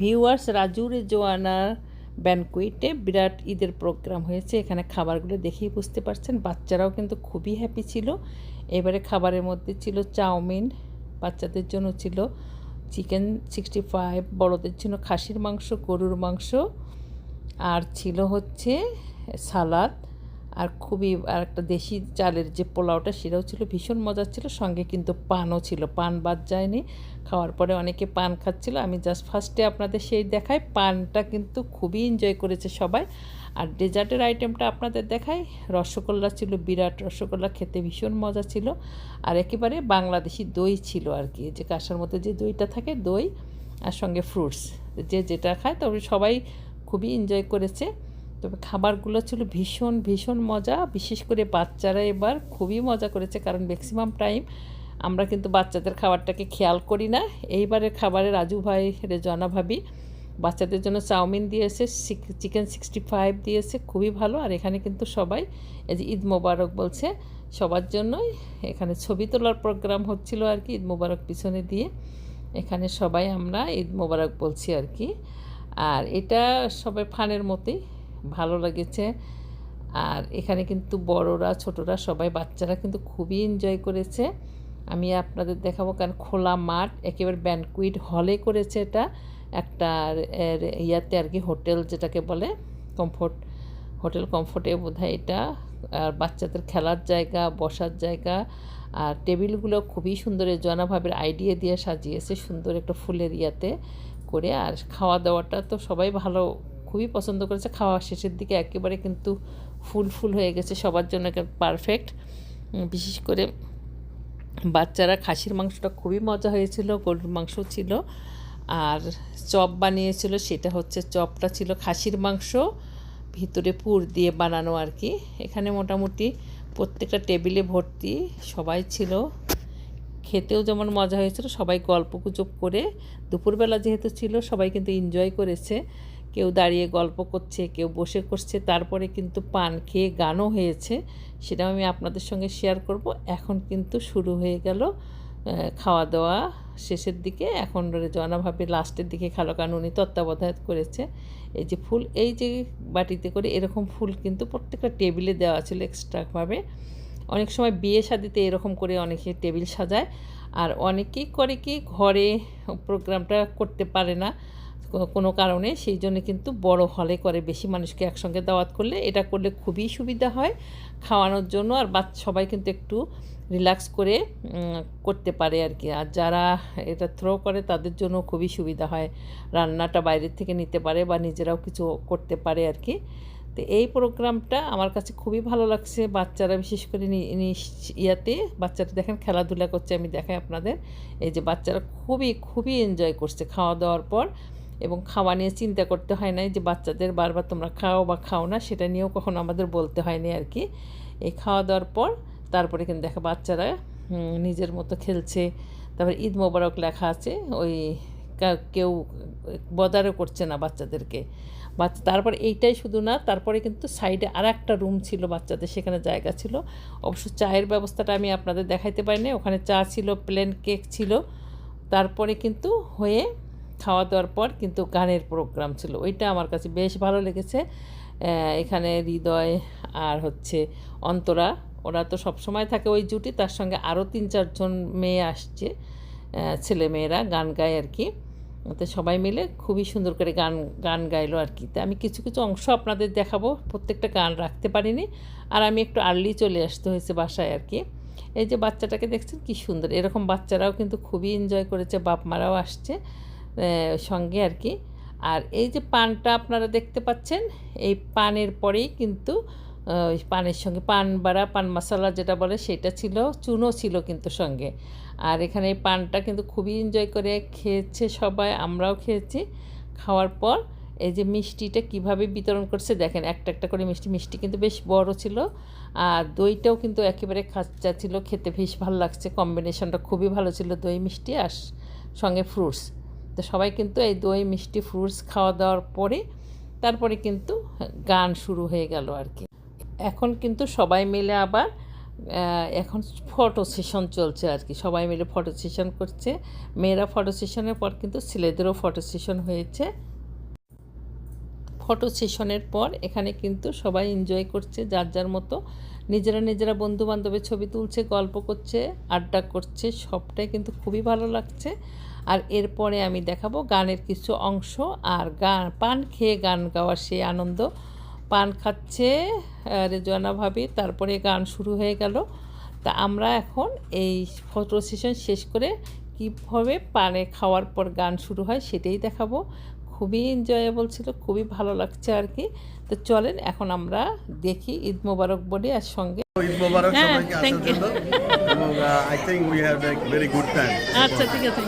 Viewers, রাজুর জোয়ানার ব্যানকুইটে বিরাট ঈদের programme হয়েছে। এখানে খাবারগুলো দেখেই বুঝতে পারছেন। বাচ্চারাও কিন্তু খুবই হ্যাপি ছিল। এবারে খাবারের মধ্যে ছিল চাউমিন, বাচ্চাদের জন্য ছিল চিকেন সিক্সটি ফাইভ বড়দের জন্য খাসির মাংস, গরুর মাংস, আর ছিল হচ্ছে সালাদ। আর খুবই আর একটা দেশি চালের যে পোলাওটা সেটাও ছিল, ভীষণ মজার ছিল, সঙ্গে কিন্তু পানও ছিল। পান বাদ যায়নি। খাওয়ার পরে অনেকে পান খাচ্ছিল। আমি জাস্ট ফার্স্টে আপনাদের সেই দেখাই। পানটা কিন্তু খুবই এনজয় করেছে সবাই। আর ডেজার্টের আইটেমটা আপনাদের দেখাই। রসগোল্লা ছিল, বিরাট রসগোল্লা, খেতে ভীষণ মজা ছিল। আর একেবারে বাংলাদেশি দই ছিল আর কি। যে কাঁসার মধ্যে যে দইটা থাকে, দই আর সঙ্গে ফ্রুটস যে যেটা খায়, তবে সবাই খুবই এনজয় করেছে। তবে খাবারগুলো ছিল ভীষণ ভীষণ মজা। বিশেষ করে বাচ্চারা এবার খুবই মজা করেছে, কারণ ম্যাক্সিমাম টাইম আমরা কিন্তু বাচ্চাদের খাবারটাকে খেয়াল করি না। এইবারের খাবারে রাজু ভাই, রেজওয়ানা ভাবি বাচ্চাদের জন্য চাউমিন দিয়েছে চিকেন সিক্সটি ফাইভ দিয়েছে, খুবই ভালো। আর এখানে কিন্তু সবাই, এই যে ঈদ মোবারক বলছে, সবার জন্যই এখানে ছবি তোলার প্রোগ্রাম হচ্ছিল আর কি, ঈদ মোবারক পিছনে দিয়ে। এখানে সবাই আমরা ঈদ মোবারক বলছি আর কি। আর এটা সবাই ফানের মতোই ভালো লেগেছে। আর এখানে কিন্তু বড়রা, ছোটরা, সবাই বাচ্চারা কিন্তু খুবই এনজয় করেছে। আমি আপনাদের দেখাবো কারণ খোলা মাঠ, একেবারে ব্যানকুইট হলে করেছে এটা। একটা ইয়াতে আর কি হোটেল যেটাকে বলে কমফোর্ট হোটেল কমফোর্টে বোধ এটা। আর বাচ্চাদের খেলার জায়গা, বসার জায়গা। আর টেবিলগুলো খুবই সুন্দর জনাভাবের আইডিয়া দিয়ে সাজিয়েছে সুন্দর একটা ফুলের ইয়াতে করে। আর খাওয়া দাওয়াটা তো সবাই ভালো খুবই পছন্দ করেছে। খাওয়া শেষের দিকে একেবারে কিন্তু ফুল ফুল হয়ে গেছে। সবার জন্য পারফেক্ট বিশেষ করে বাচ্চারা খাসির মাংসটা খুবই মজা হয়েছিল, গরুর মাংস ছিল। আর চপ বানিয়েছিল, সেটা হচ্ছে চপটা ছিল খাসির মাংস, ভিতরে পুর দিয়ে বানানো আর কি। এখানে মোটামুটি প্রত্যেকটা টেবিলে ভর্তি সবাই ছিল। খেতেও যেমন মজা হয়েছিল, সবাই গল্প গুজব করে, দুপুরবেলা যেহেতু ছিল, সবাই কিন্তু এনজয় করেছে। কেউ দাঁড়িয়ে গল্প করছে, কেউ বসে করছে, তারপরে কিন্তু পান খেয়ে গানও হয়েছে, সেটাও আমি আপনাদের সঙ্গে শেয়ার করব। এখন কিন্তু শুরু হয়ে গেল খাওয়া দাওয়া শেষের দিকে। এখন জনাভাবে লাস্টের দিকে খালো, কারণ উনি তত্ত্বাবধায়ত করেছে। এই যে ফুল, এই যে বাটিতে করে এরকম ফুল কিন্তু প্রত্যেকটা টেবিলে দেওয়া ছিল এক্সট্রাভাবে অনেক সময় বিয়ে শাদিতে এরকম করে অনেকে টেবিল সাজায়, আর অনেকেই করে কি ঘরে প্রোগ্রামটা করতে পারে না। কোনো কারণে সেই জন্য কিন্তু বড় হলে করে বেশি মানুষকে একসঙ্গে দাওয়াত করলে এটা করলে খুবই সুবিধা হয় খাওয়ানোর জন্য আর বাচ্চা সবাই কিন্তু একটু রিল্যাক্স করে করতে পারে আর কি। আর যারা এটা থ্রো করে তাদের জন্য খুবই সুবিধা হয়। রান্নাটা বাইরের থেকে নিতে পারে বা নিজেরাও কিছু করতে পারে আর কি। তো এই প্রোগ্রামটা আমার কাছে খুবই ভালো লাগছে। বাচ্চারা বিশেষ করে ইয়াতে বাচ্চারা দেখেন খেলাধুলা করছে, আমি দেখাই আপনাদের। এই যে বাচ্চারা খুবই খুবই এনজয় করছে খাওয়া দাওয়ার পর। এবং খাওয়া নিয়ে চিন্তা করতে হয় না যে বাচ্চাদের বারবার তোমরা খাও বা খাও না, সেটা নিয়েও কখনো আমাদের বলতে হয়নি আর কি। এই খাওয়া দাওয়ার পর তারপরে কিন্তু দেখা বাচ্চারা নিজের মতো খেলছে। তারপরে ঈদ মোবারক লেখা আছে, ওই কেউ বদারও করছে না বাচ্চাদেরকে। বাচ্চা, তারপর এইটাই শুধু না, তারপরে কিন্তু সাইডে আর একটা রুম ছিল বাচ্চাদের, সেখানে জায়গা ছিল। অবশ্য চায়ের ব্যবস্থাটা আমি আপনাদের দেখাইতে পারিনি, ওখানে চা ছিল, প্লেন কেক ছিল। তারপরে কিন্তু হয়ে খাওয়া দাওয়ার পর কিন্তু গানের প্রোগ্রাম ছিল। ওইটা আমার কাছে বেশ ভালো লেগেছে। এখানে হৃদয় আর হচ্ছে অন্তরা, ওরা তো সব সময় থাকে ওই জুটি, তার সঙ্গে আরও তিন চারজন মেয়ে আসছে ছেলে মেয়েরা গান গায় আর কি। তো সবাই মিলে খুবই সুন্দর করে গান গান গাইলো আর কি। তা আমি কিছু কিছু অংশ আপনাদের দেখাবো, প্রত্যেকটা গান রাখতে পারিনি, আর আমি একটু আর্লি চলে আসতে হয়েছে বাসায় আর কি। এই যে বাচ্চাটাকে দেখছেন কি সুন্দর, এরকম বাচ্চারাও কিন্তু খুবই এনজয় করেছে বাপ মারাও আসছে। সঙ্গে আর কি। আর এই যে পানটা আপনারা দেখতে পাচ্ছেন, এই পানের পরেই কিন্তু পানের সঙ্গে পান বাড়া, পান মশলা যেটা বলে সেটা ছিল চুনো ছিল কিন্তু সঙ্গে। আর এখানে এই পানটা কিন্তু খুবই এনজয় করে খেয়েছে সবাই, আমরাও খেয়েছি। খাওয়ার পর এই যে মিষ্টিটা কীভাবে বিতরণ করছে দেখেন, একটা একটা করে মিষ্টি মিষ্টি কিন্তু বেশ বড় ছিল। আর দইটাও কিন্তু একেবারে খাচ্চা ছিল, খেতে বেশ ভালো লাগছে কম্বিনেশনটা খুবই ভালো ছিল, দই মিষ্টি আর সঙ্গে ফ্রুটস তো সবাই কিন্তু এই দই, মিষ্টি ফ্রুটস খাওয়া দাওয়ার পরে, তারপরে কিন্তু গান শুরু হয়ে গেল আর কি। এখন কিন্তু সবাই মিলে আবার এখন ফটো সেশন চলছে আর কি। সবাই মিলে ফটো সেশন করছে। মেয়েরা ফটো সেশনের পর কিন্তু ছেলেদেরও ফটো সেশন হয়েছে। ফটো সেশনের পর এখানে কিন্তু সবাই এনজয় করছে যার যার মতো নিজেরা নিজেরা বন্ধু বান্ধবের ছবি তুলছে গল্প করছে আড্ডা করছে সবটাই কিন্তু খুবই ভালো লাগছে। আর এরপরে আমি দেখাবো গানের কিছু অংশ আর গান পান খেয়ে গান গাওয়ার সেই আনন্দ। পান খাচ্ছে আহ, রেজওয়ানা ভাবি তারপরে গান শুরু হয়ে গেল। তা আমরা এখন এই ফটো সেশন শেষ করে কীভাবে পানে খাওয়ার পর গান শুরু হয় সেটাই দেখাবো। খুবই এনজয়েবল ছিল খুবই ভালো লাগছে আর কি তো চলেন এখন আমরা দেখি ঈদ মোবারক বলি আর সঙ্গে ঈদ মোবারক হ্যাঁ, সবাইকে thank আসার জন্য। এবং I think we have a very good time আচ্ছা ঠিক আছে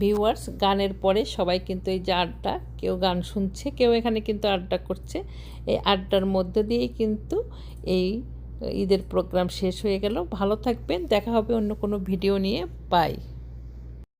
ভিউয়ার্স গানের পরে সবাই কিন্তু এই যে আড্ডা, কেউ গান শুনছে, কেউ এখানে কিন্তু আড্ডা করছে। এই আড্ডার মধ্যে দিয়েই কিন্তু এই ঈদের প্রোগ্রাম শেষ হয়ে গেল। ভালো থাকবেন, দেখা হবে অন্য কোনো ভিডিও নিয়ে। বাই